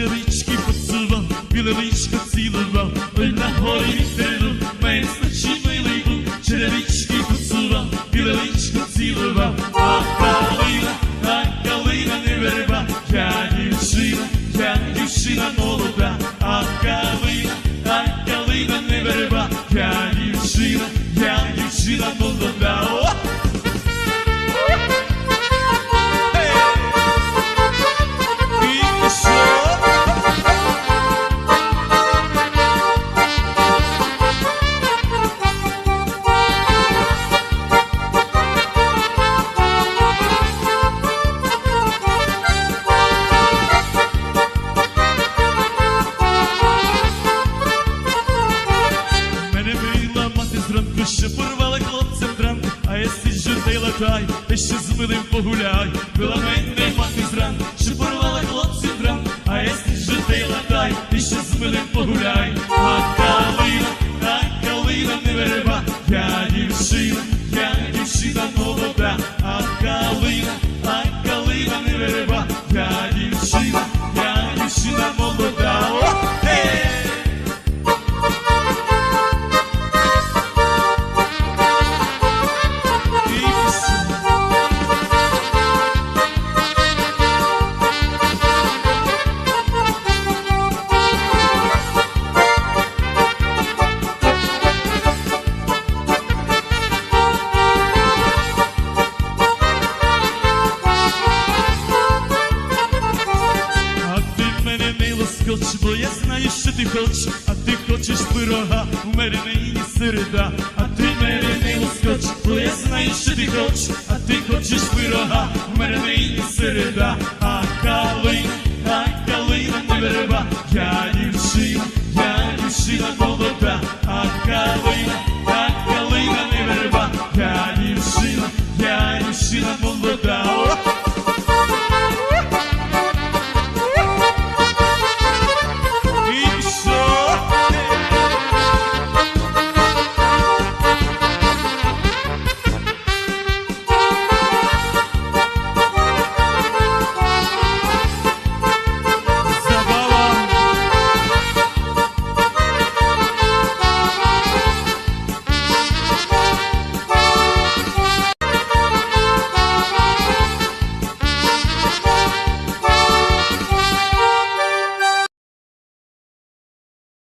Білерички поцілував, білеричка цілував, ой на горі стріну, мені смачі милий, черевички поцілував, білеричку цілував, а калина, а калина не верба, я дівчина, я дівчина, но та й латай, та ще з милим погуляй. Пила мене мати зранку, що порвала хлопців дранку, а я сніжу та й латай, та ще з милим погуляй. А калина, та калина не верба, лоскоч, бо я знаю, що ти хочеш, а ти хочеш пирога, у мене нині середа, а ти мене не лоскоч, бо я знаю, що ти хочеш, а ти хочеш пирога, у мене нині середа,